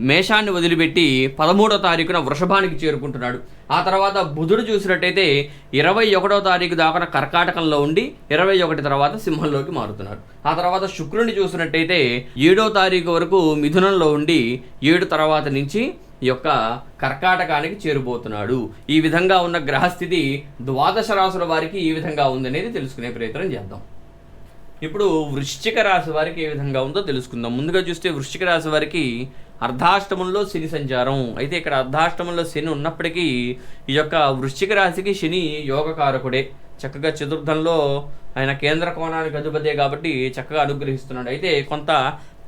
మేషాన్ని వదిలిపెట్టి పదమూడో తారీఖున వృషభానికి చేరుకుంటున్నాడు. ఆ తర్వాత బుధుడు చూసినట్టయితే ఇరవై ఒకటో తారీఖు దాకా కర్కాటకంలో ఉండి ఇరవై ఒకటి తర్వాత సింహంలోకి మారుతున్నాడు. ఆ తర్వాత శుక్రుని చూసినట్టయితే ఏడో తారీఖు వరకు మిథునంలో ఉండి ఏడు తర్వాత నుంచి ఈ యొక్క కర్కాటకానికి చేరుబోతున్నాడు. ఈ విధంగా ఉన్న గ్రహస్థితి ద్వాదశ రాసుల వారికి ఈ విధంగా ఉందనేది తెలుసుకునే ప్రయత్నం చేద్దాం. ఇప్పుడు వృశ్చిక రాశి వారికి ఏ విధంగా ఉందో తెలుసుకుందాం. ముందుగా చూస్తే వృశ్చిక రాశి వారికి అర్ధాష్టమంలో శని సంచారం. అయితే ఇక్కడ అర్ధాష్టమంలో శని ఉన్నప్పటికీ ఈ యొక్క వృశ్చిక రాశికి శని యోగకారకుడే. చక్కగా చతుర్థంలో ఆయన కేంద్ర కోణానికి అధిపతే కాబట్టి చక్కగా అనుగ్రహిస్తున్నాడు. అయితే కొంత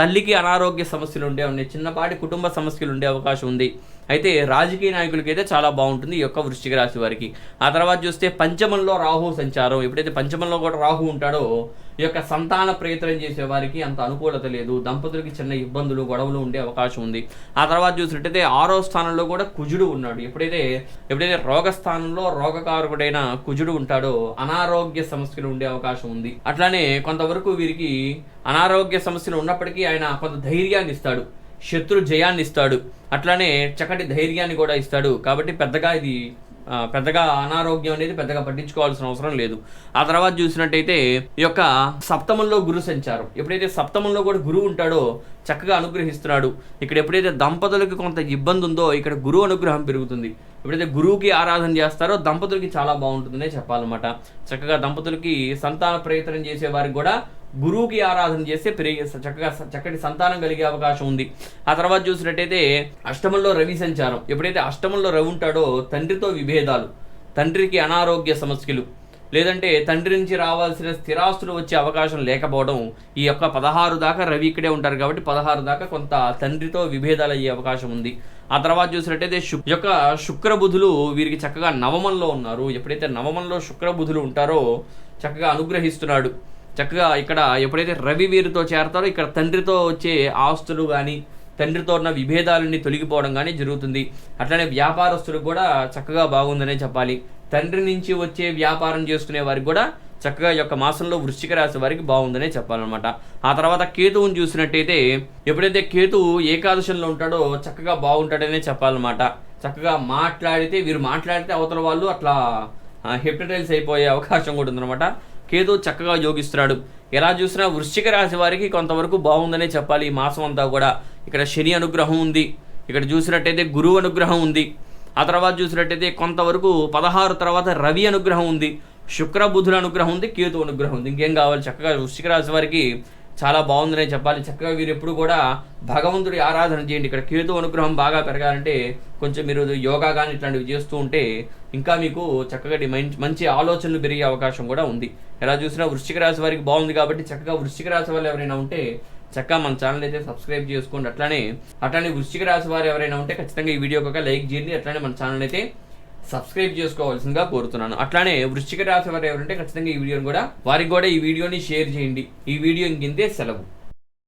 తల్లికి అనారోగ్య సమస్యలు ఉండే ఉన్నాయి. చిన్నపాటి కుటుంబ సమస్యలు ఉండే అవకాశం ఉంది. అయితే రాజకీయ నాయకులకి అయితే చాలా బాగుంటుంది ఈ యొక్క వృశ్చిక రాశి వారికి. ఆ తర్వాత చూస్తే పంచమంలో రాహు సంచారం. ఎప్పుడైతే పంచమంలో కూడా రాహు ఉంటాడో ఈ యొక్క సంతాన ప్రయత్నం చేసే వారికి అంత అనుకూలత లేదు. దంపతులకి చిన్న ఇబ్బందులు గొడవలు ఉండే అవకాశం ఉంది. ఆ తర్వాత చూసినట్టయితే ఆరో స్థానంలో కూడా కుజుడు ఉన్నాడు. ఎప్పుడైతే ఎప్పుడైతే రోగస్థానంలో రోగకారకుడైన కుజుడు ఉంటాడో అనారోగ్య సమస్యలు ఉండే అవకాశం ఉంది. అట్లానే కొంతవరకు వీరికి అనారోగ్య సమస్యలు ఉన్నప్పటికీ ఆయన కొంత ధైర్యాన్ని ఇస్తాడు. శత్రు జయాన్ని ఇస్తాడు. అట్లానే చక్కటి ధైర్యాన్ని కూడా ఇస్తాడు. కాబట్టి పెద్దగా ఇది పెద్దగా అనారోగ్యం అనేది పెద్దగా పట్టించుకోవాల్సిన అవసరం లేదు. ఆ తర్వాత చూసినట్టయితే ఈ యొక్క సప్తమంలో గురు సంచారం. ఎప్పుడైతే సప్తమంలో కూడా గురువు ఉంటాడో చక్కగా అనుగ్రహిస్తున్నాడు. ఇక్కడ ఎప్పుడైతే దంపతులకి కొంత ఇబ్బంది ఉందో ఇక్కడ గురువు అనుగ్రహం పెరుగుతుంది. ఎప్పుడైతే గురువుకి ఆరాధన చేస్తారో దంపతులకి చాలా బాగుంటుందనే చెప్పాలన్నమాట. చక్కగా దంపతులకి సంతాన ప్రయత్నం చేసే వారికి కూడా గురువుకి ఆరాధన చేస్తే పెరిగే చక్కగా చక్కటి సంతానం కలిగే అవకాశం ఉంది. ఆ తర్వాత చూసినట్టయితే అష్టమంలో రవి సంచారం. ఎప్పుడైతే అష్టమంలో రవి ఉంటాడో తండ్రితో విభేదాలు తండ్రికి అనారోగ్య సమస్యలు లేదంటే తండ్రి నుంచి రావాల్సిన స్థిరాస్తులు వచ్చే అవకాశం లేకపోవడం ఈ యొక్క పదహారు దాకా రవి ఇక్కడే ఉంటారు కాబట్టి పదహారు దాకా కొంత తండ్రితో విభేదాలు అయ్యే అవకాశం ఉంది. ఆ తర్వాత చూసినట్టయితే శుక్ యొక్క శుక్రబుధులు వీరికి చక్కగా నవమంలో ఉన్నారు. ఎప్పుడైతే నవమంలో శుక్రబుధులు ఉంటారో చక్కగా అనుగ్రహిస్తున్నాడు. చక్కగా ఇక్కడ ఎప్పుడైతే రవి వీరితో చేరతారో ఇక్కడ తండ్రితో వచ్చే ఆస్తులు కానీ తండ్రితో ఉన్న విభేదాలన్నీ తొలగిపోవడం కానీ జరుగుతుంది. అట్లనే వ్యాపారస్తులకు కూడా చక్కగా బాగుందనే చెప్పాలి. తండ్రి నుంచి వచ్చే వ్యాపారం చేసుకునే వారికి కూడా చక్కగా ఈ యొక్క మాసంలో వృశ్చిక రాశి వారికి బాగుందనే చెప్పాలన్నమాట. ఆ తర్వాత కేతువుని చూసినట్టయితే ఎప్పుడైతే కేతువు ఏకాదశంలో ఉంటాడో చక్కగా బాగుంటాడనే చెప్పాలన్నమాట. చక్కగా మాట్లాడితే వీరు మాట్లాడితే అవతల వాళ్ళు అట్లా హెప్టటైల్స్ అయిపోయే అవకాశం కూడా ఉందన్నమాట. కేతు చక్కగా యోగిస్తున్నాడు. ఎలా చూసినా వృశ్చిక రాశి వారికి కొంతవరకు బాగుందనే చెప్పాలి. ఈ మాసం అంతా కూడా ఇక్కడ శని అనుగ్రహం ఉంది. ఇక్కడ చూసినట్టయితే గురువు అనుగ్రహం ఉంది. ఆ తర్వాత చూసినట్టయితే కొంతవరకు పదహారు తర్వాత రవి అనుగ్రహం ఉంది. శుక్ర బుధుల అనుగ్రహం ఉంది. కేతు అనుగ్రహం ఉంది. ఇంకేం కావాలి? చక్కగా వృశ్చిక రాశి వారికి చాలా బాగుందనే చెప్పాలి. చక్కగా వీరు ఎప్పుడు కూడా భగవంతుడి ఆరాధన చేయండి. ఇక్కడ కేతు అనుగ్రహం బాగా పెరగాలంటే కొంచెం మీరు యోగా కానీ ఇట్లాంటివి చేస్తూ ఉంటే ఇంకా మీకు చక్కగా మంచి మంచి ఆలోచనలు పెరిగే అవకాశం కూడా ఉంది. ఎలా చూసినా వృశ్చిక రాశి వారికి బాగుంది కాబట్టి చక్కగా వృశ్చిక రాశి వాళ్ళు ఎవరైనా ఉంటే చక్కగా మన ఛానల్ అయితే సబ్స్క్రైబ్ చేసుకోండి. అట్లానే అట్లానే వృశ్చిక రాశి వారు ఎవరైనా ఉంటే ఖచ్చితంగా ఈ వీడియోకి ఒక లైక్ చేయండి. అట్లానే మన ఛానల్ అయితే సబ్స్క్రైబ్ చేసుకోవాల్సిందిగా కోరుతున్నాను. అట్లానే వృశ్చిక రాశి వారు ఎవరంటే ఖచ్చితంగా ఈ వీడియోని కూడా వారికి కూడా ఈ వీడియోని షేర్ చేయండి. ఈ వీడియో ఇంకింతే సెలవు.